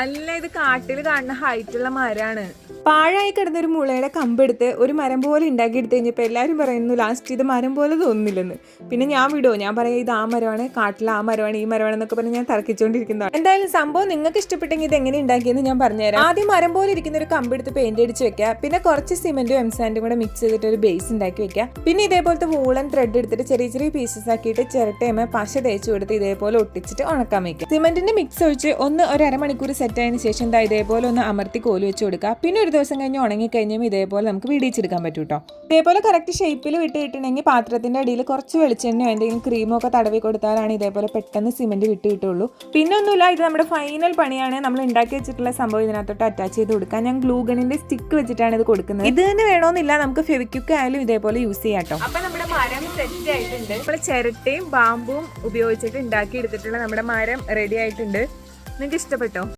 അല്ല ഇത് കാട്ടിൽ കാണുന്ന ഹൈറ്റുള്ള മരമാണ്. പാഴായി കിടന്ന ഒരു മുളയുടെ കമ്പെടുത്ത് ഒരു മരം പോലെ ഉണ്ടാക്കിയെടുത്ത് കഴിഞ്ഞപ്പോൾ എല്ലാവരും പറയുന്നു ലാസ്റ്റ് ഇത് മരം പോലെ തോന്നുന്നില്ലെന്ന്. പിന്നെ ഞാൻ വിടുമോ ഞാൻ പറയാം ഇത് ആ മരമാണ് കാട്ടിൽ ആ മരമാണ് ഈ മരമാണ് എന്നൊക്കെ പറഞ്ഞ് ഞാൻ തർക്കിച്ചുകൊണ്ടിരിക്കുന്നതാണ് എന്തായാലും സംഭവം നിങ്ങൾക്ക് ഇഷ്ടപ്പെട്ടെങ്കിൽ ഇത് എങ്ങനെ ഉണ്ടാക്കിയെന്ന് ഞാൻ പറഞ്ഞുതരാം. ആദ്യം മരം പോലെ ഇരിക്കുന്ന ഒരു കമ്പെടുത്ത് പെയിന്റ് അടിച്ച് വെക്കുക. പിന്നെ കുറച്ച് സിമെന്റും എംസാൻഡും കൂടെ മിക്സ് ചെയ്തിട്ട് ഒരു ബേസ് ഉണ്ടാക്കി വെക്കുക. പിന്നെ ഇതേപോലത്തെ വൂളൻ ത്രെഡ് എടുത്തിട്ട് ചെറിയ ചെറിയ പീസസ് ആക്കിയിട്ട് ചിരട്ടയമ്മ പശ തേച്ച് കൊടുത്ത് ഇതേപോലെ ഒട്ടിച്ചിട്ട് ഉണക്കാൻ വെക്കുക. സിമെന്റിന്റെ മിക്സ് ഒഴിച്ച് ഒന്ന് ഒരു അരമണിക്കൂർ സെറ്റ് ആയതിനു ശേഷം ഇതാ ഇതേപോലെ ഒന്ന് അമർത്തി കോൽ വെച്ച് കൊടുക്കുക. പിന്നെ ഒരു ദിവസം കഴിഞ്ഞ് കഴിഞ്ഞാൽ ഇതേപോലെ നമുക്ക് വീടിച്ചെടുക്കാൻ പറ്റും കേട്ടോ ഇതേപോലെ കറക്റ്റ് ഷേപ്പിൽ വിട്ട് കിട്ടണമെങ്കിൽ പാത്രത്തിന്റെ അടിയിൽ കുറച്ച് വെളിച്ചെണ്ണയോ എന്തെങ്കിലും ക്രീമോ ഒക്കെ തടവി കൊടുത്താലാണ് ഇതേപോലെ പെട്ടെന്ന് സിമെന്റ് വിട്ട് കിട്ടുള്ളൂ. പിന്നെ ഒന്നുമില്ല ഇത് നമ്മുടെ ഫൈനൽ പണിയാണ്. നമ്മൾ ഉണ്ടാക്കി വെച്ചിട്ടുള്ള സംഭവം ഇതിനകത്തോട്ട് അറ്റാച്ച് ചെയ്ത് കൊടുക്കാം ഞാൻ ഗ്ലൂഗണിന്റെ സ്റ്റിക്ക് വെച്ചിട്ടാണ് ഇത് കൊടുക്കുന്നത്. ഇത് തന്നെ വേണമെന്നില്ല നമുക്ക് ഫെവിക്യുക്ക് ആയാലും ഇതേപോലെ യൂസ് ചെയ്യാം കേട്ടോ അപ്പൊ നമ്മുടെ മരം സെറ്റ് ആയിട്ടുണ്ട്. ഇപ്പോൾ ചിരട്ടയും ബാമ്പും ഉപയോഗിച്ചിട്ട് ഉണ്ടാക്കി എടുത്തിട്ടുള്ള നമ്മുടെ മരം റെഡി ആയിട്ടുണ്ട്. നിങ്ങൾക്ക് ഇഷ്ടപ്പെട്ടോ?